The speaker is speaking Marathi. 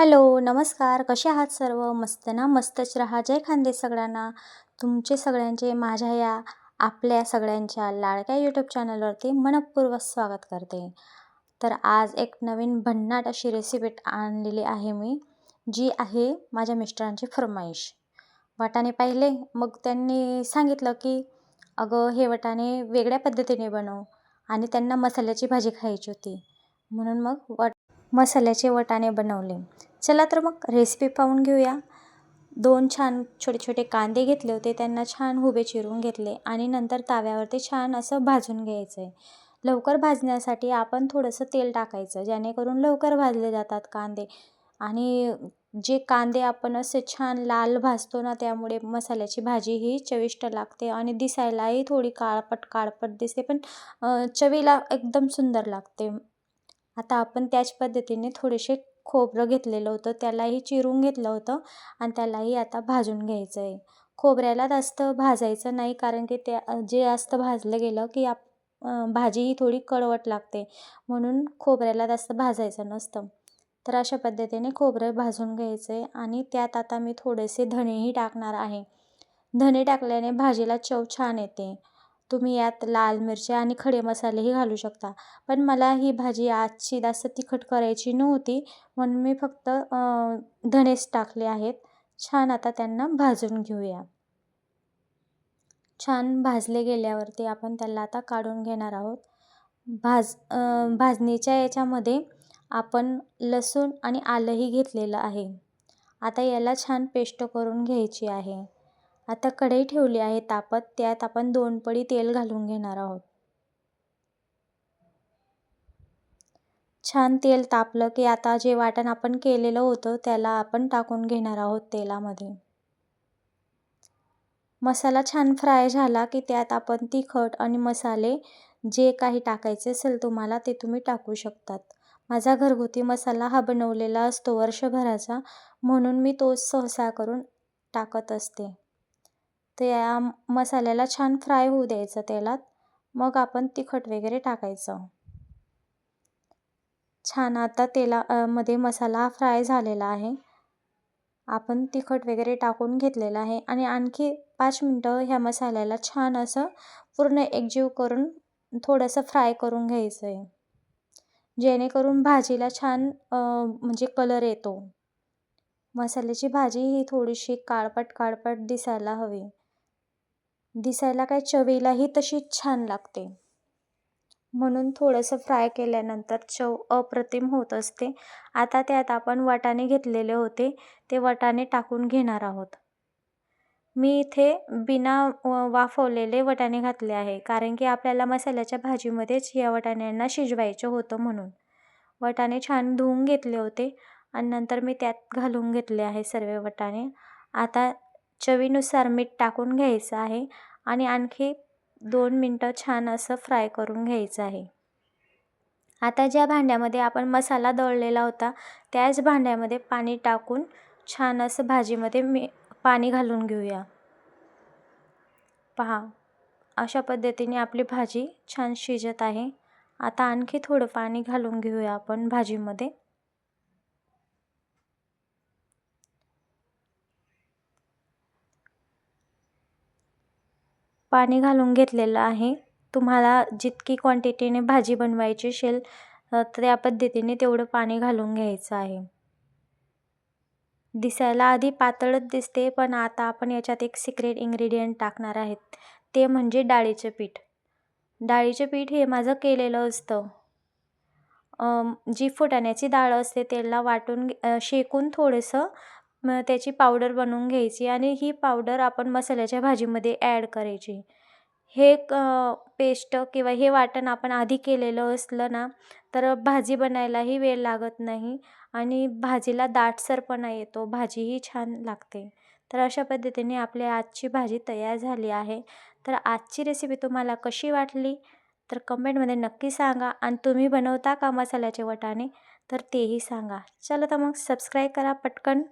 हॅलो नमस्कार. कसे आहात सर्व? मस्त ना? मस्तच राहा. जय खांदे सगळ्यांना. तुमचे सगळ्यांचे माझ्या या आपल्या सगळ्यांच्या लाडक्या यूट्यूब चॅनलवरती मनपूर्वक स्वागत करते. तर आज एक नवीन भन्नाट अशी रेसिपी आणलेली आहे मी जी आहे माझ्या मिस्टरांची फरमाईश. वाटाणे पाहिले मग त्यांनी सांगितलं की अगं हे वाटाणे वेगळ्या पद्धतीने बनव आणि त्यांना मसाल्याची भाजी खायची होती. म्हणून मग वट मसाल्याचे वटाणे बनवले. चला तर मग रेसिपी पाहून घेऊया. दोन छान छोटे छोटे कांदे घेतले होते. त्यांना छान उभे चिरून घेतले आणि नंतर ताव्यावरती छान असं भाजून घ्यायचं आहे लवकर भाजण्यासाठी आपण थोडंसं तेल टाकायचं जेणेकरून लवकर भाजले जातात कांदे. आणि जे कांदे आपण असे छान लाल भाजतो ना त्यामुळे मसाल्याची भाजी ही चविष्ट लागते आणि दिसायलाही थोडी काळपट काळपट दिसते पण चवीला एकदम सुंदर लागते. आता आपण त्याच पद्धतीने थोडेसे खोबरं घेतलेलं होतं त्यालाही चिरून घेतलं होतं आणि त्यालाही आता भाजून घ्यायचं आहे. खोबऱ्याला जास्त भाजायचं नाही कारण की ते जे जास्त भाजलं गेलं की आप भाजी ही थोडी कडवट लागते. म्हणून खोबऱ्याला जास्त भाजायचं नसतं. तर अशा पद्धतीने खोबरं भाजून घ्यायचं आहे आणि त्यात आता मी थोडेसे धणेही टाकणार आहे. धणे टाकल्याने भाजीला चव छान येते. तुम्ही यात लाल मिरच्या आणि खडे मसालेही घालू शकता. पण मला ही भाजी आजची जास्त तिखट करायची नव्हती. म्हणून मी फक्त धनेच टाकले आहेत. छान आता त्यांना भाजून घेऊया. छान भाजले गेल्यावरती आपण त्याला आता काढून घेणार आहोत. भाज भाजणीच्या याच्यामध्ये आपण लसूण आणि आलंही घेतलेलं आहे. आता याला छान पेस्ट करून घ्यायची आहे. आता कढई ठेवली आहे तापत त्यात आपण दोन पडी तेल घालून घेणार आहोत. छान तेल तापलं की आता जे वाटण आपण केलेलं होतं त्याला आपण टाकून घेणार आहोत तेलामध्ये. मसाला छान फ्राय झाला की त्यात आपण तिखट आणि मसाले जे काही टाकायचे असेल तुम्हाला ते तुम्ही टाकू शकतात. माझा घरगुती मसाला हा बनवलेला असतो वर्षभराचा म्हणून मी तो सहसा करून टाकत असते. तर या मसाल्याला छान फ्राय होऊ द्यायचं तेलात. मग आपण तिखट वगैरे टाकायचं. छान आता तेला मध्ये मसाला फ्राय झालेला आहे. आपण तिखट वगैरे टाकून घेतलेलं आहे आणि आणखी पाच मिनटं ह्या मसाल्याला छान असं पूर्ण एकजीव करून थोडंसं फ्राय करून घ्यायचं आहे जेणेकरून भाजीला छान म्हणजे कलर येतो. मसाल्याची भाजी ही थोडीशी काळपट काळपट दिसायला हवी. दिसायला काय चवीलाही तशीच छान लागते. म्हणून थोडंसं फ्राय केल्यानंतर चव अप्रतिम होत असते. आता त्यात आपण वाटाणे घेतलेले होते. ते वाटाणे टाकून घेणार आहोत. मी इथे बिना वाफवलेले वटाणे घातले आहे. कारण की आपल्याला मसाल्याच्या भाजीमध्येच या वटाण्यांना शिजवायचं होतं म्हणून. वटाणे छान धुवून घेतले होते. आणि नंतर मी त्यात घालून घेतले आहे सर्व वटाणे. आता चवीनुसार मीठ टाकून घ्यायचं आहे आणि आणखी दोन मिनटं छान असं फ्राय करून घ्यायचं आहे. आता ज्या भांड्यामध्ये आपण मसाला दळलेला होता त्याच भांड्यामध्ये पाणी टाकून छान असं भाजीमध्ये मी पाणी घालून घेऊया. पहा अशा पद्धतीने आपली भाजी छान शिजत आहे. आता आणखी थोडं पाणी घालून घेऊया आपण भाजीमध्ये. पाणी घालून घेतलेलं आहे. तुम्हाला जितकी क्वांटिटीने भाजी बनवायची असेल त्या पद्धतीने तेवढं पाणी घालून घ्यायचं आहे. दिसायला आधी पातळच दिसते पण आता आपण याच्यात एक सिक्रेट इन्ग्रेडियंट टाकणार आहेत. ते म्हणजे डाळीचं पीठ. डाळीचं पीठ हे माझं केलेलं असतं. जी फुटाण्याची डाळ असते त्याला वाटून शेकून थोडंसं त्याची पावडर बनवून घ्यायची आणि ही पावडर आपण मसाल्याच्या भाजीमध्ये ॲड करायची. हे क पेस्ट किंवा हे वाटण आपण आधी केलेलं असलं ना तर भाजी बनायलाही वेळ लागत नाही आणि भाजीला दाटसरपणा येतो भाजीही छान लागते. तर अशा पद्धतीने आपली आजची भाजी तयार झाली आहे. तर आजची रेसिपी तुम्हाला कशी वाटली? तर कमेंटमध्ये नक्की सांगा आणि तुम्ही बनवता का मसाल्याचे वटाणे? तर तेही सांगा. चला तर मग सबस्क्राईब करा पटकन.